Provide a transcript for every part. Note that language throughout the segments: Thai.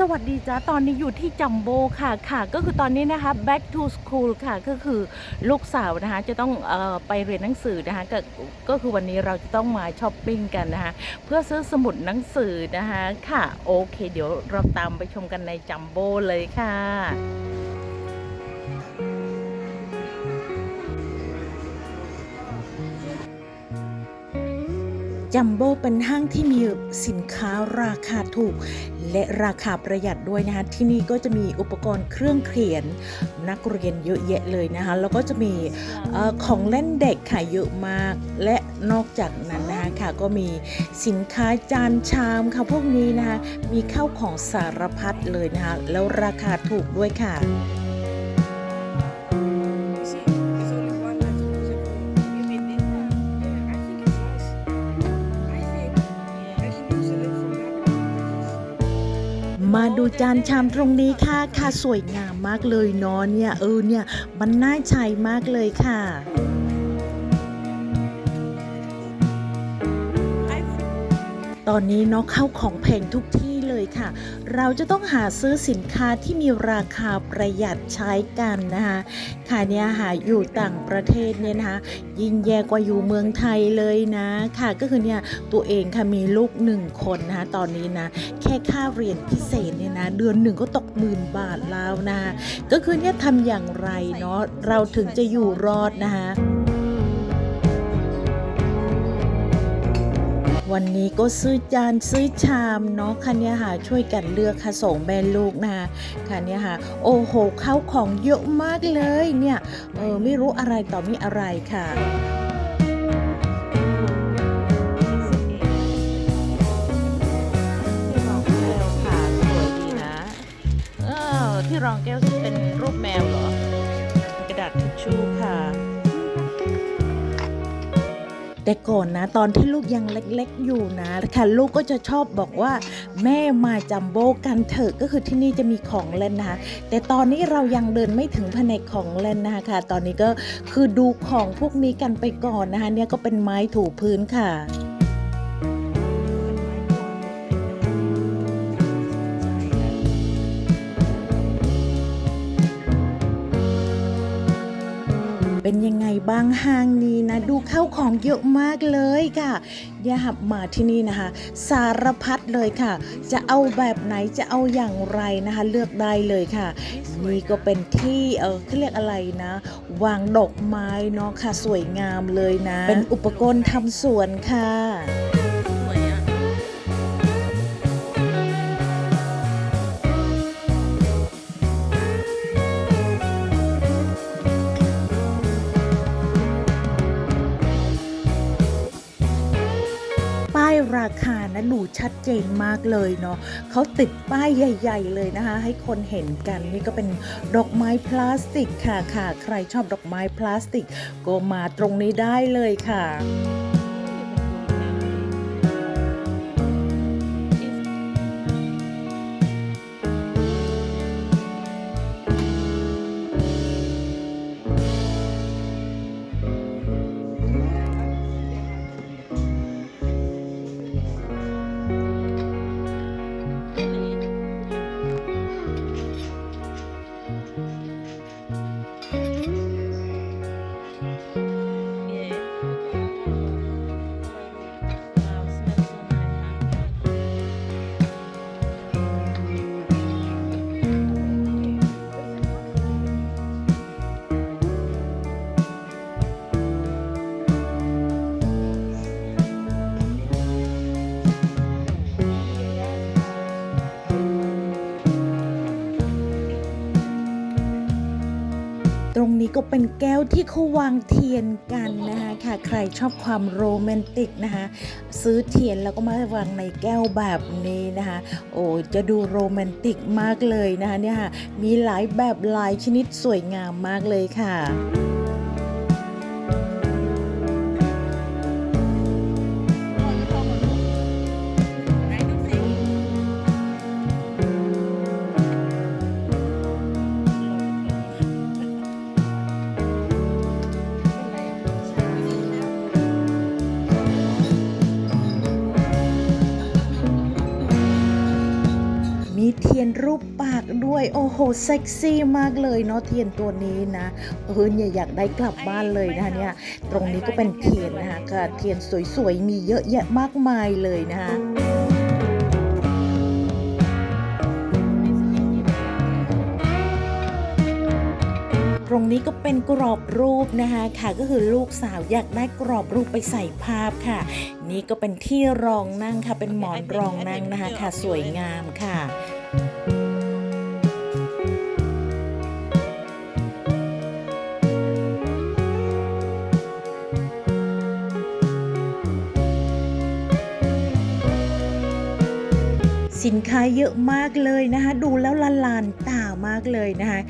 สวัสดีจ้าตอนนี้อยู่ที่จัมโบค่ะค่ะ ก็คือตอนนี้นะคะ back to school ค่ะก็คือลูกสาวนะคะจะต้องออไปเรียนหนังสือนะคะก็ก็คือวันนี้เราจะต้องมาช้อปปิ้งกันนะคะเพื่อซื้อสมุดหนังสือนะคะค่ะ โอเค เดี๋ยวเราตามไปชมกันในจัมโบเลยค่ะ จัมโบ้เป็นห้างที่มีสินค้าราคาถูก และราคาประหยัดด้วยนะคะที่นี่ก็จะมีอุปกรณ์เครื่องเขียนนักเรียนเยอะแยะเลยนะคะแล้วก็จะมีออของเล่นเด็กค่ะเยอะมาก และนอกจากนั้นนะคะค่ะก็มีสินค้าจานชามค่ะพวกนี้นะคะมีข้าวของสารพัดเลยนะคะแล้วราคาถูกด้วยค่ะ มาดูจานชามตรงนี้ค่ะ ค่ะสวยงามมากเลยเนาะเนี่ย เออเนี่ย มันน่าใช้มากเลยค่ะตอนนี้เนาะเข้าของแพงทุกที่ เลยค่ะ เราจะต้องหาซื้อสินค้าที่มีราคาประหยัดใช้กันนะคะค่ะเนี่ยหาอยู่ต่างประเทศเนี่ยนะคะยิ่งแย่กว่าอยู่เมืองไทยเลยนะค่ะ ก็คือเนี่ยตัวเองค่ะมีลูกหนึ่งคนนะคะตอนนี้นะแค่ค่าเรียนพิเศษเนี่ยนะเดือนหนึ่งก็ตกหมื่นบาทแล้วนะก็คือเนี่ยทำอย่างไรเนาะเราถึงจะอยู่รอดนะคะ วันนี้ก็ซื้อจานซื้อชามเนาะคันนี้ค่ะช่วยกันเลือกค่ะสองแม่ลูกนะคะคันนี้ค่ะโอ้โหเข้าของเยอะมากเลยเนี่ยเออไม่รู้อะไรต่อมีอะไรค่ะที่รองแก้วค่ะสวยดีนะเออที่รองแก้วเป็นรูปแมวเหรอกระดาษทิชชู่ค่ะ แต่ก่อนนะตอนที่ลูกยังเล็กๆอยู่นะค่ะลูกก็จะชอบบอกว่า แม่มาจัมโบ้กันเถอะก็คือที่นี่จะมีของเล่นนะคะแต่ตอนนี้เรายังเดินไม่ถึงแผนกของเล่นนะคะค่ะ ตอนนี้ก็คือดูของพวกนี้กันไปก่อนนะคะเนี่ยก็เป็นไม้ถูพื้นค่ะ เป็นยังไงบ้างห้างนี้นะ ดูเข้าของเยอะมากเลยค่ะ อย่าหับมาที่นี่นะคะ สารพัดเลยค่ะ จะเอาแบบไหนจะเอาอย่างไรนะคะ เลือกได้เลยค่ะ นี่ก็เป็นที่เออเขาเรียกอะไรนะ วางดอกไม้เนาะค่ะ สวยงามเลยนะ เป็นอุปกรณ์ทำสวนค่ะ ดูชัดเจนมากเลยเนาะเขาติดป้ายใหญ่ ๆ เลยนะคะ ให้คนเห็นกันนี่ก็เป็นดอกไม้พลาสติกค่ะค่ะ ใครชอบดอกไม้พลาสติก ก็มาตรงนี้ได้เลยค่ะ ก็เป็นแก้วที่เขาวางเทียนกันนะคะค่ะใครชอบความโรแมนติกนะคะซื้อเทียนแล้วก็มาวางในแก้วแบบนี้นะคะโอ้จะดูโรแมนติกมากเลยนะคะเนี่ยค่ะมีหลายแบบหลายชนิดสวยงามมากเลยค่ะ เทียนรูปปากด้วย โอ้โห เซ็กซี่มากเลยเนาะเทียนตัวนี้นะเออเนี่ยอยากได้กลับบ้านเลยนะคะเนี่ย ตรงนี้ก็เป็นเทียนนะคะก็เทียนสวยๆ มีเยอะแยะมากมายเลยนะคะตรงนี้ก็เป็นกรอบรูปนะคะค่ะก็คือลูกสาวอยากได้กรอบรูปไปใส่ภาพค่ะ นี่ก็เป็นที่รองนั่งค่ะเป็นหมอนรองนั่งนะคะค่ะสวยงามค่ะ Bye. สินค้าเยอะมากเลยนะคะ ดูแล้วละลานตามากเลยนะคะ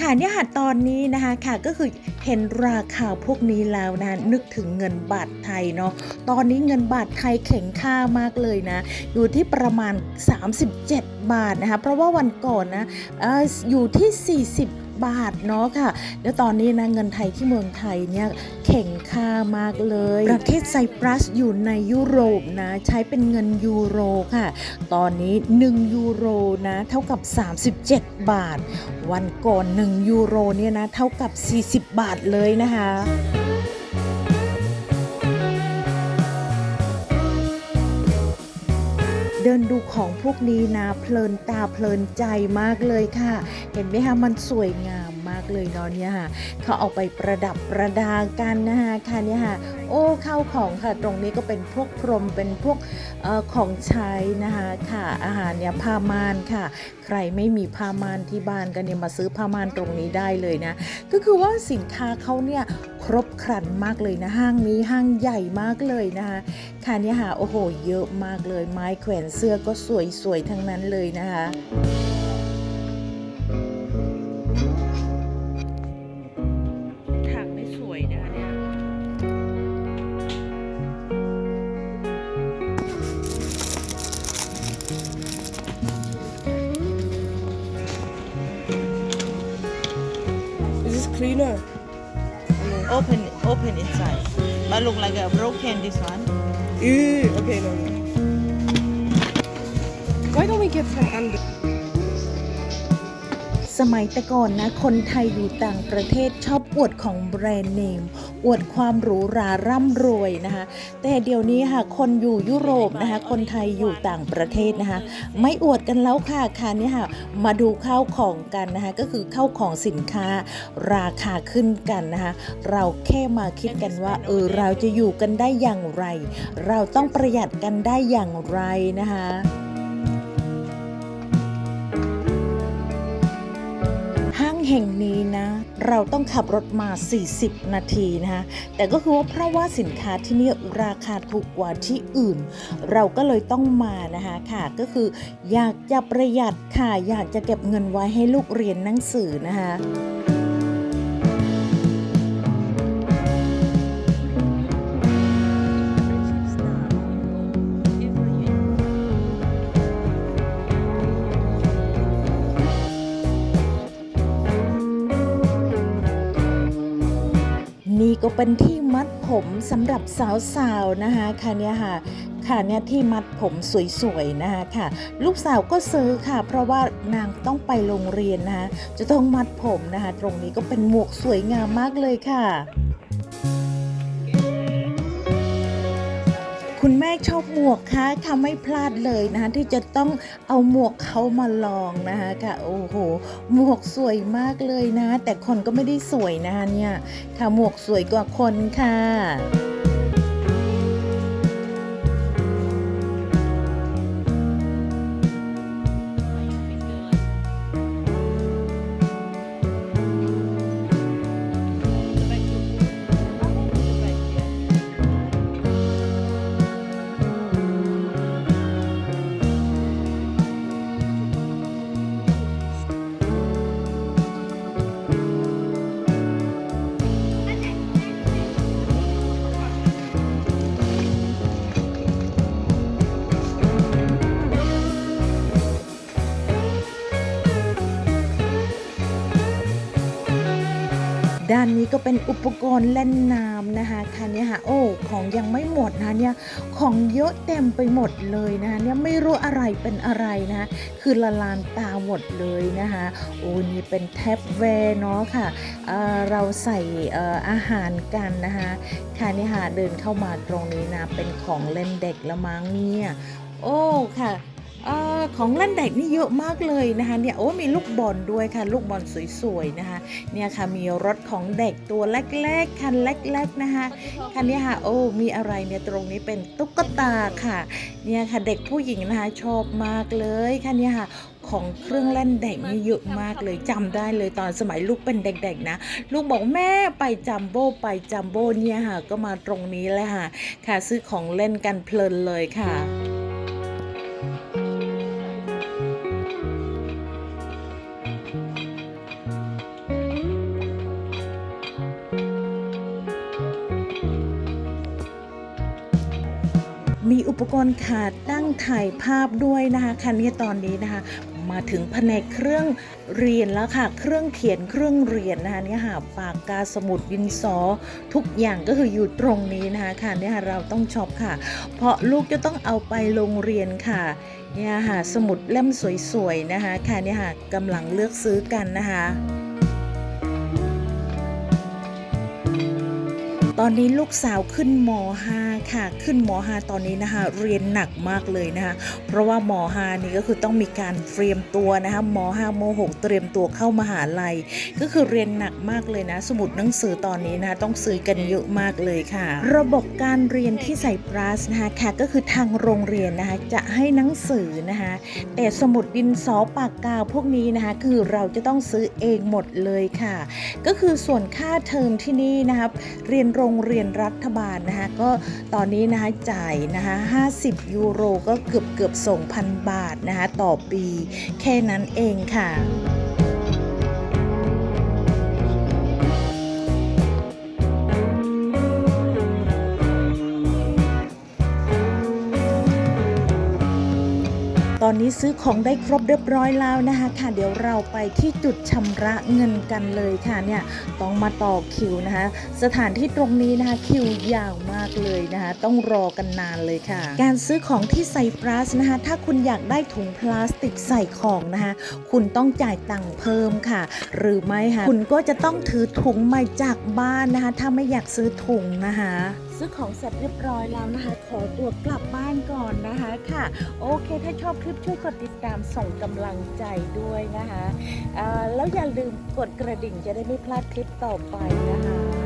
ค่ะเนี่ยค่ะตอนนี้นะคะค่ะก็คือเห็นราคาพวกนี้แล้วนะะนึกถึงเงินบาทไทยเนาะตอนนี้เงินบาทไทยแข็งค่ามากเลยนะ อยู่ที่ประมาณ 37 บาทนะคะ เพราะว่าวันก่อนนะอออยู่ที่ 40 บาทเนาะค่ะ แล้วตอนนี้นะเงินไทยที่เมืองไทยเนี่ยแข็งค่ามากเลย ประเทศไซปรัสอยู่ในยุโรปนะใช้เป็นเงินยูโรค่ะ ตอนนี้ 1 ยูโรนะเท่ากับ 37 บาท วันก่อน 1 ยูโรเนี่ยนะเท่ากับ 40 บาทเลยนะคะ เดินดูของพวกนี้นะเพลินตาเพลินใจมากเลยค่ะ เห็นไหมคะมันสวยงาม มากเลยเนาะเนี่ยค่ะเขาเอาไปประดับประดากันนะคะค่ะเนี่ยค่ะโอ้เข้าของค่ะตรงนี้ก็เป็นพวกพรมเป็นพวกออของใช้นะคะค่ะอาหารเนี่ยผ้าม่านค่ะ ใครไม่มีผ้าม่านที่บ้านก็เนี่ยมาซื้อผ้าม่านตรงนี้ได้เลยนะก็คือว่าสินค้าเขาเนี่ยครบครันมากเลยนะห้างนี้ห้างใหญ่มากเลยนะคะค่ะเนี่ยค่ะโอ้โห เยอะมากเลย ไม้แขวนเสื้อก็สวยๆทั้งนั้นเลยนะคะ Is this cleaner? Open, open inside. But look like a broken this one. Ew. Okay, no, no. Why don't we get from under? สมัยแต่ก่อนนะ คนไทยอยู่ต่างประเทศชอบอวดของแบรนด์เนม อวดความหรูหราร่ำรวยนะคะ แต่เดี๋ยวนี้ค่ะคนอยู่ยุโรปนะคะ คนไทยอยู่ต่างประเทศนะคะ ไม่อวดกันแล้วค่ะค่ะนี่ค่ะ มาดูข้าวของกันนะคะ ก็คือข้าวของสินค้าราคาขึ้นกันนะคะ เราแค่มาคิดกันว่าเออเราจะอยู่กันได้อย่างไร เราต้องประหยัดกันได้อย่างไรนะคะ แห่งนี้นะ เราต้องขับรถมา 40 นาทีนะคะแต่ก็คือว่าเพราะว่าสินค้าที่นี่ราคาถูกกว่าที่อื่น เราก็เลยต้องมานะคะค่ะก็คืออยากจะประหยัดค่ะ อยากจะเก็บเงินไว้ให้ลูกเรียนหนังสือนะคะ ก็เป็นที่มัดผมสำหรับสาวๆนะคะค่ะเนี่ยค่ะค่ะเนี่ยที่มัดผมสวยๆนะคะค่ะ ลูกสาวก็ซื้อค่ะ เพราะว่านางต้องไปโรงเรียนนะคะจะต้องมัดผมนะคะ ตรงนี้ก็เป็นหมวกสวยงามมากเลยค่ะ แม่ชอบหมวกคะทำไม่พลาดเลยนะคะที่จะต้องเอาหมวกเขามาลองนะคะค่ะโอ้โหหมวกสวยมากเลยนะ แต่คนก็ไม่ได้สวยนะคะเนี่ยค่ะหมวกสวยกว่าคนค่ะ ด้านนี้ก็เป็นอุปกรณ์เล่นน้ำนะคะค่ะเนี่ค่ะโอ้ของยังไม่หมดนะเนี่ยของเยอะเต็มไปหมดเลยนะเนี่ยไม่รู้อะไรเป็นอะไรนะคือละลานตาหมดเลยนะคะโอ้นี่เป็นแท็บแวร์เนาะค่ะเเราใส่ออาหารกันนะคะค่ะนี่ค่ะเดินเข้ามาตรงนี้นะเป็นของเล่นเด็กละมั้งเนี่ยโอ้ค่ะ ออของเล่นเด็กนี่เยอะมากเลยนะคะเนี่ยโอ้มีลูกบอลด้วยค่ะ ลูกบอลสวยๆนะคะเนี่ยค่ะมีรถของเด็กตัวเล็กๆคันเล็กๆนะคะคันนี้ค่ะโอ้มีอะไรเนี่ยตรงนี้เป็นตุ๊กตาค่ะเนี่ยค่ะเด็กผู้หญิงนะคะชอบมากเลยค่ะเนี่ยค่ะของเครื่องเล่นเด็กนี่เยอะมากเลยจำได้เลยตอนสมัยลูกเป็นเด็กๆนะ ลูกบอกแม่ไปจัมโบ้ไปจัมโบ้เนี่ยค่ะก็มาตรงนี้เลยค่ะค่ะซื้อของเล่นกันเพลินเลยค่ะ กรณ์ขาตั้งถ่ายภาพด้วยนะคะคันนี้ตอนนี้นะคะ มาถึงแผนกเครื่องเรียนแล้วค่ะ เครื่องเขียนเครื่องเรียนนะคะเนี่ยค่ะปากกาสมุดดินสอ ทุกอย่างก็คืออยู่ตรงนี้นะคะค่ะเนี่ยค่ะเราต้องช็อปค่ะ เพราะลูกจะต้องเอาไปโรงเรียนค่ะเนี่ยค่ะสมุดเล่มสวยๆนะคะค่ะเนี่ยค่ะกำลังเลือกซื้อกันนะคะ อนนี้ลูกสาวขึ้นม .5 ค่ะ ขึ้นม .5 ตอนนี้นะคะ เรียนหนักมากเลยนะคะ เพราะว่าม .5 นี่ก็คือต้องมีการเตรียมตัวนะคะม .5 ม .6 เตรียมตัวเข้ามหาลัย ก็คือเรียนหนักมากเลยนะ สมุดหนังสือตอนนี้นะคะต้องซื้อกันเยอะมากเลยค่ะ ระบบการเรียนที่ใส่ปราสนะคะค่ะก็คือทางโรงเรียนนะคะจะให้หนังสือนะคะแต่สมุดดินสอปากกาพวกนี้นะคะคือเราจะต้องซื้อเองหมดเลยค่ะ ก็คือส่วนค่าเทอมที่นี่นะครับเรียนโรงงเรียนรัฐบาลนะคะก็ตอนนี้นะคะจ่ายนะคะ50 ยูโรก็เกือบเกือบ2,000 บาทนะคะต่อปี แค่นั้นเองค่ะ ตอนนี้ซื้อของได้ครบเรียบร้อยแล้วนะคะค่ะเดี๋ยวเราไปที่จุดชำระเงินกันเลยค่ะเนี่ยต้องมาต่อคิวนะคะ สถานที่ตรงนี้นะคะคิวยาวมากเลยนะคะ ต้องรอกันนานเลยค่ะ การซื้อของที่ไซปรัสนะคะถ้าคุณอยากได้ถุงพลาสติกใส่ของนะคะคุณต้องจ่ายตังค์เพิ่มค่ะ หรือไม่ค่ะคุณก็จะต้องถือถุงมาจากบ้านนะคะ ถ้าไม่อยากซื้อถุงนะคะ ซื้อของเสร็จเรียบร้อยแล้วนะคะ ขอตัวกลับบ้านก่อนนะคะค่ะ โอเค ถ้าชอบคลิปช่วยกดติดตามส่งกำลังใจด้วยนะคะแล้วอย่าลืมกดกระดิ่งจะได้ไม่พลาดคลิปต่อไปนะคะ